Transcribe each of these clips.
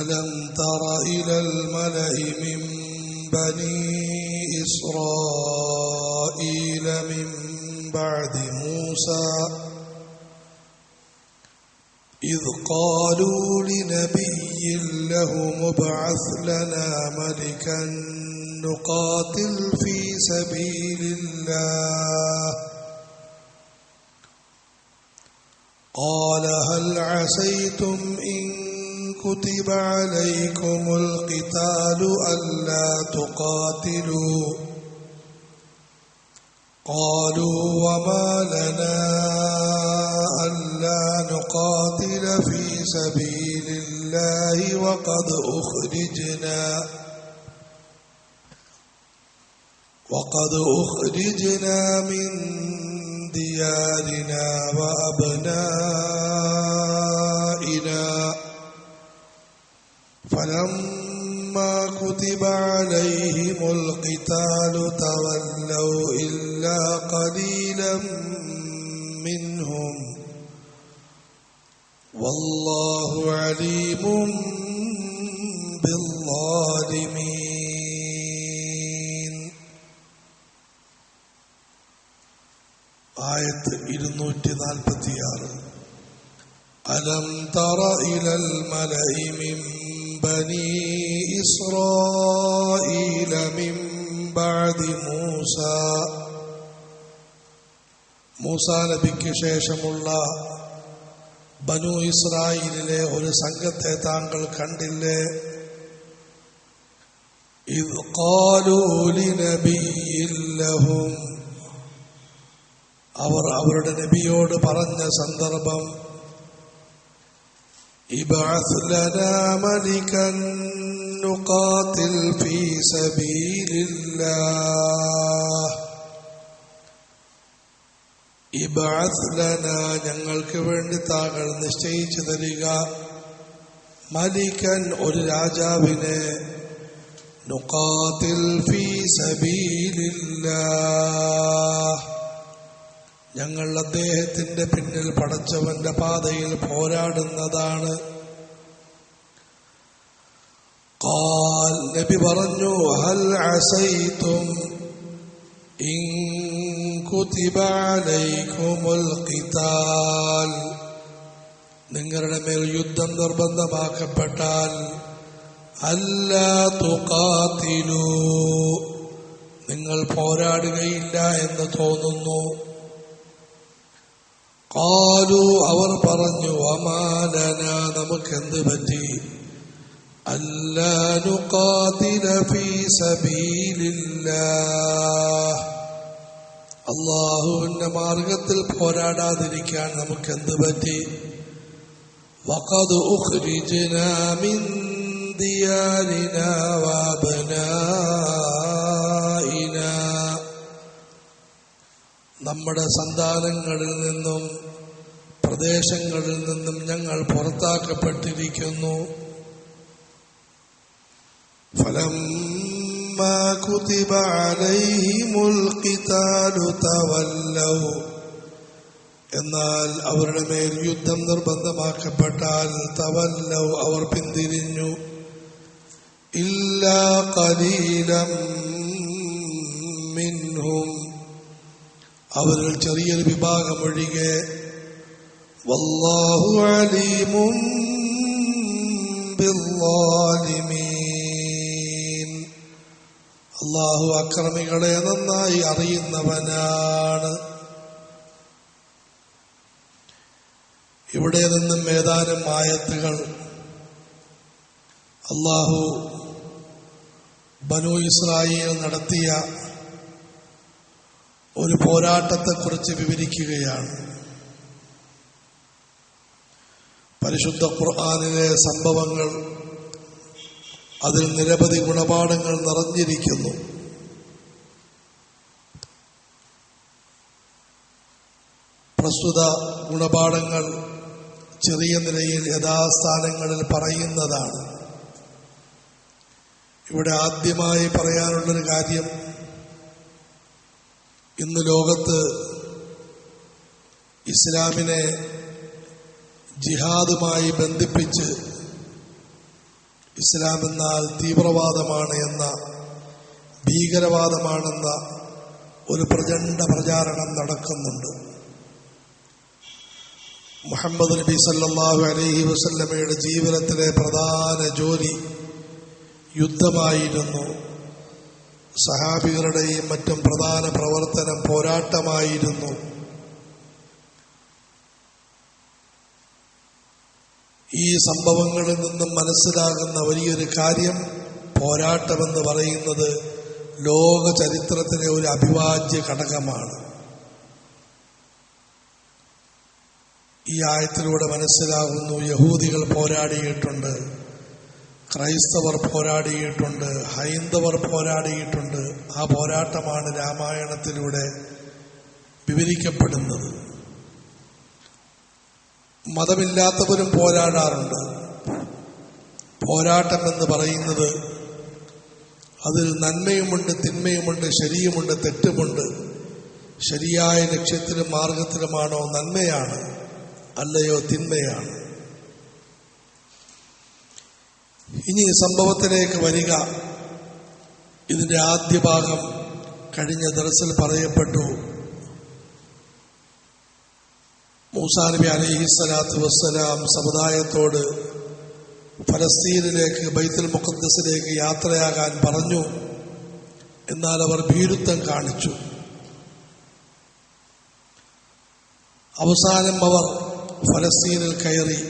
ألم تر إلى الملأ من بني إسرائيل من بعد موسى إذ قالوا لنبي لهم ابعث لنا ملكا نقاتل في سبيل الله قال هل عسيتم إن كتب عليكم القتال ألا تقاتلوا. قالوا وما لنا ألا نقاتل في سبيل الله وقد أخرجنا. وقد أخرجنا من ديارنا وأبنائنا كتب عليهم القتال تولوا إلا قليلا منهم والله عليم بالظالمين ആയത്ത് ഇരുന്നൂറ്റി നാൽപ്പത്തിയാറ് അലം തറ ഇലൽ മലഇ മിൻ ബനി ഇസ്രായീല മിൻ ബഅദി മൂസ മൂസ നബിക്ക് ശേഷമുള്ള ബനു ഇസ്രായേലിലെ ഒരു സംഘത്തെ താങ്കൾ കണ്ടില്ലേ إذ قالوا لنبي لهم അവർ അവരുടെ നബിയോട് പറഞ്ഞ സന്ദർഭം ഇബഅസ് ലനാ മലികൻ നുഖാതിൽ سبيل الله ابعث لنا ഞങ്ങൾക്ക് വേണ്ടി താങ്കൾ നിശ്ചയിച്ചു തരിക. മലിക്കൻ ഒരു രാജാവിനെ നുക്കാത്തിൽ ഫീ സബീലില്ല ഞങ്ങൾ അദ്ദേഹത്തിന്റെ പിന്നിൽ പടച്ചവന്റെ പാതയിൽ പോരാടുന്നതാണ്. قال നബി പറഞ്ഞു ഹൽ അസൈതും ഇൻ കുതിബ അലൈക്കുമുൽ ഖിതാൽ നിങ്ങളുടെ മേൽ യുദ്ധം നിർബന്ധമാക്കപ്പെട്ടാൽ അല്ല തുഖാതിലു നിങ്ങൾ പോരാടുകയില്ല എന്ന് തോന്നുന്നു കാലു അവർ പറഞ്ഞു അമാലന നമുക്കെന്ത് പറ്റി അല്ലാനുഖാതില سبيل الله അള്ളാഹുവിന്റെ മാർഗത്തിൽ പോരാടാതിരിക്കാൻ നമുക്ക് എന്ത് പറ്റി നമ്മുടെ സന്താനങ്ങളിൽ നിന്നും പ്രദേശങ്ങളിൽ നിന്നും ഞങ്ങൾ പുറത്താക്കപ്പെട്ടിരിക്കുന്നു. فلما كتب عليهم القتال تولوا എന്നാൽ അവരുടെ മേൽ യുദ്ധം നിർബന്ധമാക്കപ്പെട്ടാൽ തവല്ലൗ അവർ പിന്തിരിഞ്ഞു ഇല്ലാ കലീലം മിൻഹും അവരിൽ ചെറിയൊരു വിഭാഗം ഒഴികെ വല്ലാഹു അലീമും ബില്ലാലിമീൻ അള്ളാഹു അക്രമികളെ നന്നായി അറിയുന്നവനാണ്. ഇവിടെ നിന്നും ഏതാനും ആയത്തുകൾ. അള്ളാഹു ബനു ഇസ്രായേൽ നടത്തിയ ഒരു പോരാട്ടത്തെക്കുറിച്ച് വിവരിക്കുകയാണ്. പരിശുദ്ധ ഖുർആാനിലെ സംഭവങ്ങൾ അതിൽ നിരവധി ഗുണപാഠങ്ങൾ നിറഞ്ഞിരിക്കുന്നു. പ്രസ്തുത ഗുണപാഠങ്ങൾ ചെറിയ നിലയിൽ യഥാസ്ഥാനങ്ങളിൽ പറയുന്നതാണ്. ഇവിടെ ആദ്യമായി പറയാനുള്ളൊരു കാര്യം ഇന്ന് ലോകത്ത് ഇസ്ലാമിനെ ജിഹാദുമായി ബന്ധിപ്പിച്ച് ഇസ്ലാം എന്നാൽ തീവ്രവാദമാണ് എന്ന ഭീകരവാദമാണെന്ന ഒരു പ്രചണ്ഡ പ്രചാരണം നടക്കുന്നുണ്ട്. മുഹമ്മദ് നബി സല്ലാഹു അലൈഹി വസല്ലമയുടെ ജീവിതത്തിലെ പ്രധാന ജോലി യുദ്ധമായിരുന്നു. സഹാബികളുടെയും മറ്റും പ്രധാന പ്രവർത്തനം പോരാട്ടമായിരുന്നു. ഈ സംഭവങ്ങളിൽ നിന്നും മനസ്സിലാകുന്ന വലിയൊരു കാര്യം പോരാട്ടമെന്ന് പറയുന്നത് ലോക ചരിത്രത്തിലെ ഒരു അഭിവാജ്യ ഘടകമാണ്. ഈ ആയത്തിലൂടെ മനസ്സിലാകുന്നു യഹൂദികൾ പോരാടിയിട്ടുണ്ട് ക്രൈസ്തവർ പോരാടിയിട്ടുണ്ട് ഹൈന്ദവർ പോരാടിയിട്ടുണ്ട്. ആ പോരാട്ടമാണ് രാമായണത്തിലൂടെ വിവരിക്കപ്പെടുന്നത്. മതമില്ലാത്തവരും പോരാടാറുണ്ട്. പോരാട്ടം എന്ന് പറയുന്നത് അതിൽ നന്മയുമുണ്ട് തിന്മയുമുണ്ട് ശരിയുമുണ്ട് തെറ്റുമുണ്ട്. ശരിയായ ലക്ഷ്യത്തിലും മാർഗത്തിലുമാണോ നന്മയാണ് അല്ലയോ തിന്മയാണ്? ഇനി സംഭവത്തിലേക്ക് വരിക. ഇതിന്റെ ആദ്യ ഭാഗം കഴിഞ്ഞ ദിവസം പറയപ്പെട്ടു. മൂസാ അലഹി അലൈഹി സ്വലാത്തു വസ്സലാം സമുദായത്തോട് ഫലസ്തീനിലേക്ക് ബൈത്തുൽ മുഖദ്സിലേക്ക് യാത്രയാകാൻ പറഞ്ഞു. എന്നാൽ അവർ ഭീരുത്വം കാണിച്ചു. അവസാനം അവർ ഫലസ്തീനിൽ കയറി.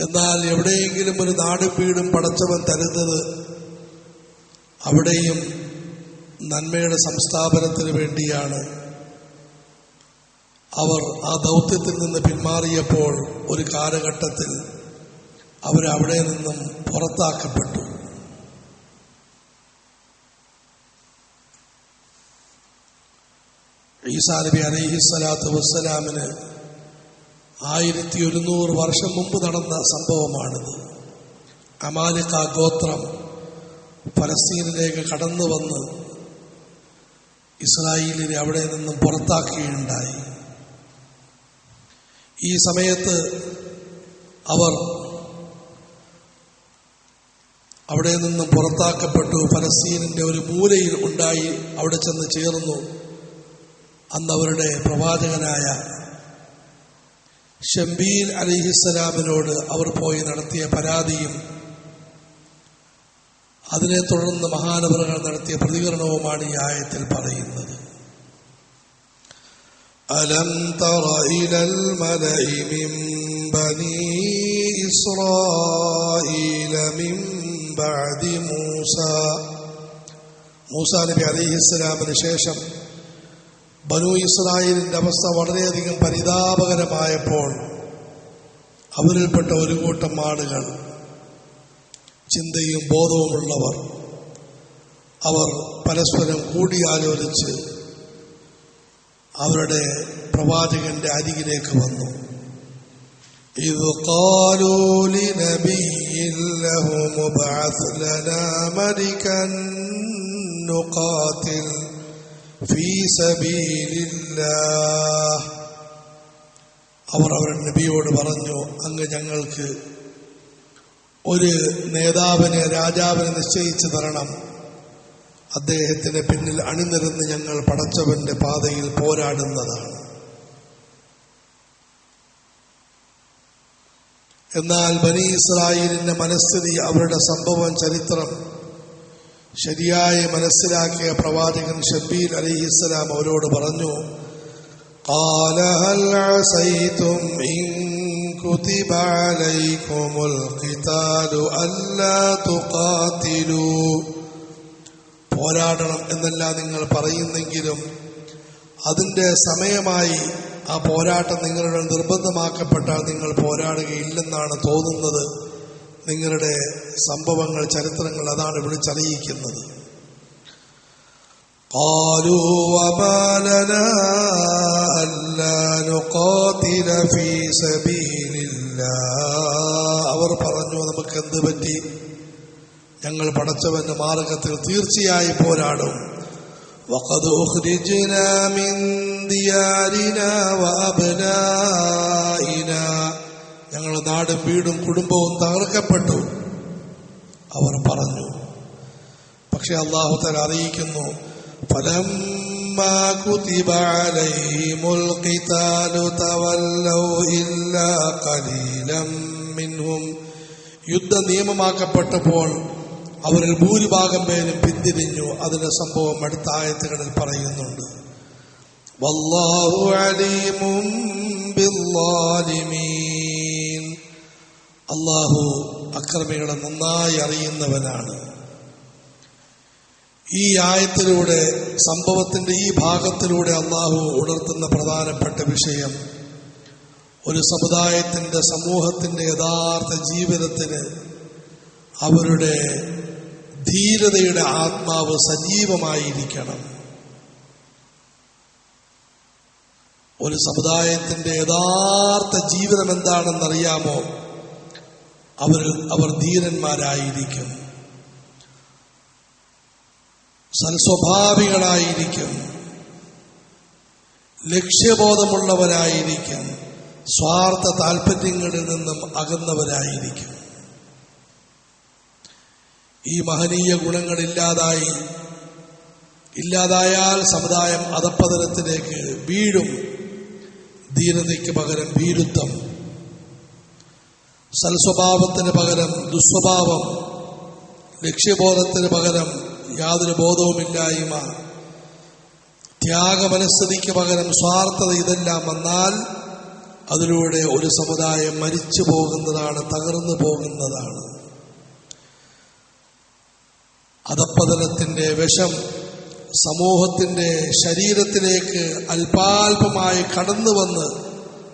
എന്നാൽ എവിടെയെങ്കിലും ഒരു നാടും വീടും പടച്ചവൻ തരുന്നത് അവിടെയും നന്മയുടെ സംസ്ഥാപനത്തിന് വേണ്ടിയാണ്. അവർ ആ ദൗത്യത്തിൽ നിന്ന് പിന്മാറിയപ്പോൾ ഒരു കാലഘട്ടത്തിൽ അവരവിടെ നിന്നും പുറത്താക്കപ്പെട്ടു. ഈസാ നബി അലൈഹി സ്വലാത്തു വസ്സലാമിന് ആയിരത്തി ഒരുന്നൂറ് വർഷം മുമ്പ് നടന്ന സംഭവമാണിത്. അമാലിക്ക ഗോത്രം ഫലസ്തീനിലേക്ക് കടന്നു വന്ന് ഇസ്രായേലിനെ അവിടെ നിന്നും പുറത്താക്കുകയുണ്ടായി. ഈ സമയത്ത് അവർ അവിടെ നിന്നും പുറത്താക്കപ്പെട്ടു. ഫലസ്തീനിന്റെ ഒരു മൂലയിൽ ഉണ്ടായി അവിടെ ചെന്ന് ചേർന്നു. അന്ന് അവരുടെ പ്രവാചകനായ ഷംബീൽ അലിഹിസ്സലാമിനോട് അവർ പോയി നടത്തിയ പരാതിയും അതിനെ തുടർന്ന് മഹാനവറുകൾ നടത്തിയ പ്രതികരണവുമാണ് ഈ ആയത്തിൽ പറയുന്നത്. ألم تر إلى الملأ من بني إسرائيل من بعد موسى മൂസാ നബി അലിഹിസ്സലാമിന് ശേഷം ബനു ഇസ്രായേലിന്റെ അവസ്ഥ വളരെയധികം പരിതാപകരമായപ്പോൾ അവരിൽപ്പെട്ട ഒരു കൂട്ടം ആളുകൾ ചിന്തയും ബോധവുമുള്ളവർ അവർ പരസ്പരം കൂടിയാലോചിച്ച് അവരുടെ പ്രവാചകന്റെ അരികിലേക്ക് വന്നു إذ قالوا لنبي له مبعث لنا ملكا نقاتل في سبيل الله അവർ അവരുടെ നബിയോട് പറഞ്ഞു അങ്ങ് ഞങ്ങൾക്ക് ഒരു നേതാവിനെ രാജാവിനെ നിശ്ചയിച്ചു തരണം അദ്ദേഹത്തിന് പിന്നിൽ അണിനിരന്ന് ഞങ്ങൾ പടച്ചവന്റെ പാതയിൽ പോരാടുന്നതാണ്. എന്നാൽ ബനി ഇസ്രായേലിന്റെ മനസ്ഥിതി അവരുടെ സംഭവം ചരിത്രം ശരിയായി മനസ്സിലാക്കിയ പ്രവാചകൻ ഷബീർ അലി ഇസ്ലാം അവരോട് പറഞ്ഞു കാലഹൽ പോരാടണം എന്നെല്ലാം നിങ്ങൾ പറയുന്നെങ്കിലും അതിൻ്റെ സമയമായി ആ പോരാട്ടം നിങ്ങളുടെ നിർബന്ധമാക്കപ്പെട്ടാൽ നിങ്ങൾ പോരാടുകയില്ലെന്നാണ് തോന്നുന്നത് നിങ്ങളുടെ സംഭവങ്ങൾ ചരിത്രങ്ങൾ അതാണ് വിളിച്ചറിയിക്കുന്നത് قالوا وما لنا ألا نقاتل في سبيل الله അവർ പറഞ്ഞു നമുക്ക് എന്ത് പറ്റി ഞങ്ങൾ പടച്ചവന്റെ മാർഗത്തിൽ തീർച്ചയായും പോരാടും وقد أخرجنا من ديارنا وأبنائنا ഞങ്ങളുടെ നാടും വീടും കുടുംബവും തകർക്കപ്പെട്ടു അവർ പറഞ്ഞു പക്ഷെ അള്ളാഹുത്തല അറിയിക്കുന്നു فلما كتب عليهم القتال تولوا إلا قليلا منهم യുദ്ധ നിയമമാക്കപ്പെട്ടപ്പോൾ അവരിൽ ഭൂരിഭാഗം പേരും പിന്തിരിഞ്ഞു അതിന്റെ സംഭവം അടുത്ത ആയത്തുകളിൽ പറയുന്നുണ്ട്. വല്ലാഹു അള്ളാഹു അക്രമികളെ നന്നായി അറിയുന്നവനാണ്. ഈ ആയത്തിലൂടെ സംഭവത്തിന്റെ ഈ ഭാഗത്തിലൂടെ അള്ളാഹു ഉണർത്തുന്ന പ്രധാനപ്പെട്ട വിഷയം ഒരു സമുദായത്തിന്റെ സമൂഹത്തിന്റെ യഥാർത്ഥ ജീവിതത്തിന് അവരുടെ ധീരതയുടെ ആത്മാവ് സജീവമായിരിക്കണം. ഒരു സമുദായത്തിന്റെ യഥാർത്ഥ ജീവിതം എന്താണെന്നറിയാമോ? അവർ അവർ ധീരന്മാരായിരിക്കും. സൽസ്വഭാവികളായിരിക്കും. ലക്ഷ്യബോധമുള്ളവരായിരിക്കും. സ്വാർത്ഥ താല്പര്യങ്ങളിൽ നിന്നും അകന്നവരായിരിക്കും. ഈ മഹനീയ ഗുണങ്ങളില്ലാതായി. ഇല്ലാതായാൽ സമുദായം അധപ്പതനത്തിലേക്ക് വീഴും. ധീരതയ്ക്ക് പകരം ഭീരുത്വം സൽസ്വഭാവത്തിന് പകരം ദുസ്വഭാവം. ലക്ഷ്യബോധത്തിന് പകരം യാതൊരു ബോധവുമില്ലായ്മ. ത്യാഗമനസ്ഥിതിക്ക് പകരം സ്വാർത്ഥത ഇതെല്ലാം വന്നാൽ അതിലൂടെ ഒരു സമുദായം മരിച്ചു പോകുന്നതാണ് തകർന്നു പോകുന്നതാണ്. അധപ്പതനത്തിന്റെ വിഷം സമൂഹത്തിന്റെ ശരീരത്തിലേക്ക് അല്പാൽപമായി കടന്നു വന്ന്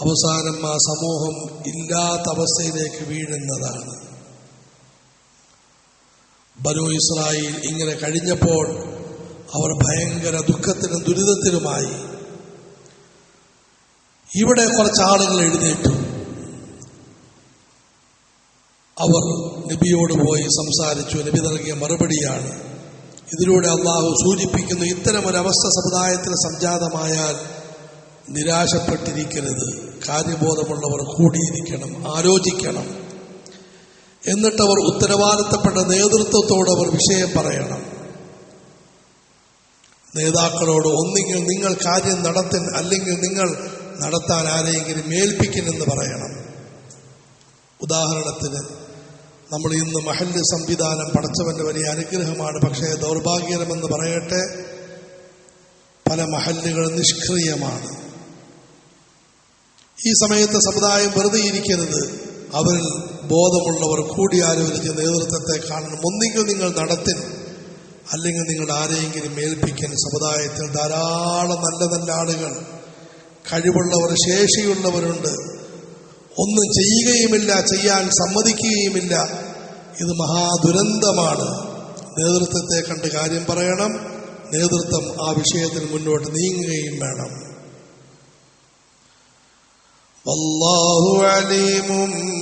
അവസാനം ആ സമൂഹം ഇല്ലാത്ത അവസ്ഥയിലേക്ക് വീഴുന്നതാണ്. ബനു ഇസ്രായേൽ ഇങ്ങനെ കഴിഞ്ഞപ്പോൾ അവർ ഭയങ്കര ദുഃഖത്തിനും ദുരിതത്തിലുമായി. ഇവിടെ കുറച്ച് ആളുകൾ എഴുന്നേറ്റു. അവർ നബിയോട് പോയി സംസാരിച്ചു. നബി നൽകിയ മറുപടിയാണ്. ഇതിലൂടെ അള്ളാഹു സൂചിപ്പിക്കുന്നു അവസ്ഥ സമുദായത്തിന് സംജാതമായാൽ നിരാശപ്പെട്ടിരിക്കരുത്. കാര്യബോധമുള്ളവർ കൂടിയിരിക്കണം ആലോചിക്കണം. എന്നിട്ടവർ ഉത്തരവാദിത്തപ്പെട്ട നേതൃത്വത്തോട് അവർ വിഷയം പറയണം. നേതാക്കളോട് ഒന്നുകിൽ നിങ്ങൾ കാര്യം നടത്തൻ അല്ലെങ്കിൽ നിങ്ങൾ നടത്താൻ ആരെയെങ്കിലും ഏൽപ്പിക്കുന്നെന്ന് പറയണം. ഉദാഹരണത്തിന് നമ്മൾ ഇന്ന് മഹല്ല് സംവിധാനം പടച്ചവന്റെ വലിയ അനുഗ്രഹമാണ്. പക്ഷേ ദൗർഭാഗ്യകരമെന്ന് പറയട്ടെ പല മഹല്ലുകളും നിഷ്ക്രിയമാണ്. ഈ സമയത്ത് സമുദായം വെറുതെ ഇരിക്കരുത്. അവരിൽ ബോധമുള്ളവർ കൂടിയാലോചിച്ച് നേതൃത്വത്തെ കാണണം. ഒന്നെങ്കിൽ നിങ്ങൾ നടത്തി അല്ലെങ്കിൽ നിങ്ങൾ ആരെയെങ്കിലും ഏൽപ്പിക്കാൻ സമുദായത്തിൽ ധാരാളം നല്ല നല്ല ആളുകൾ കഴിവുള്ളവർ ശേഷിയുള്ളവരുണ്ട്. ഒന്നും ചെയ്യുകയുമില്ല ചെയ്യാൻ സമ്മതിക്കുകയുമില്ല. ഇത് മഹാദുരന്തമാണ്. നേതൃത്വത്തെ കണ്ട് കാര്യം പറയണം. നേതൃത്വം ആ വിഷയത്തിൽ മുന്നോട്ട് നീങ്ങുകയും വേണം. വല്ലാഹു അലീമും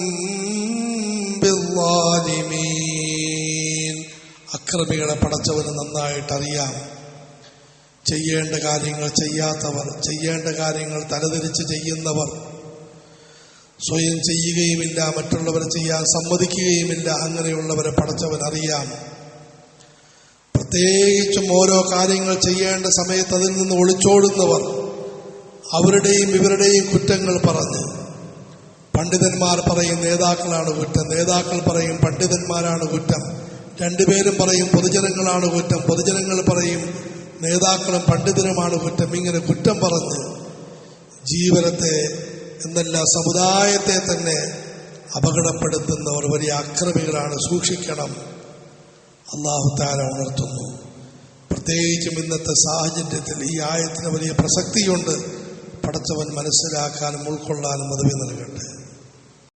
അക്രമികളെ പടച്ചവന് നന്നായിട്ട് അറിയാം ചെയ്യേണ്ട കാര്യങ്ങൾ ചെയ്യാത്തവർ ചെയ്യേണ്ട കാര്യങ്ങൾ തലതിരിച്ച് ചെയ്യുന്നവർ സ്വയം ചെയ്യുകയുമില്ല മറ്റുള്ളവർ ചെയ്യാൻ സമ്മതിക്കുകയുമില്ല അങ്ങനെയുള്ളവരെ പടച്ചവൻ അറിയാം. പ്രത്യേകിച്ചും ഓരോ കാര്യങ്ങൾ ചെയ്യേണ്ട സമയത്ത് അതിൽ നിന്ന് ഒളിച്ചോടുന്നവർ അവരുടെയും ഇവരുടെയും കുറ്റങ്ങൾ പറഞ്ഞ്. പണ്ഡിതന്മാർ പറയും നേതാക്കളാണ് കുറ്റം. നേതാക്കൾ പറയും പണ്ഡിതന്മാരാണ് കുറ്റം. രണ്ടുപേരും പറയും പൊതുജനങ്ങളാണ് കുറ്റം. പൊതുജനങ്ങൾ പറയും നേതാക്കളും പണ്ഡിതരുമാണ് കുറ്റം. ഇങ്ങനെ കുറ്റം പറഞ്ഞ് ജീവനത്തെ എന്നല്ല സമുദായത്തെ തന്നെ അപകടപ്പെടുത്തുന്നവർ വലിയ അക്രമികളാണ് സൂക്ഷിക്കണം. അള്ളാഹു താര ഉണർത്തുന്നു. പ്രത്യേകിച്ചും ഇന്നത്തെ സാഹചര്യത്തിൽ ഈ ആയത്തിന് വലിയ പ്രസക്തിയുണ്ട്. പടച്ചവൻ മനസ്സിലാക്കാനും ഉൾക്കൊള്ളാനും മതവി നൽകട്ടെ.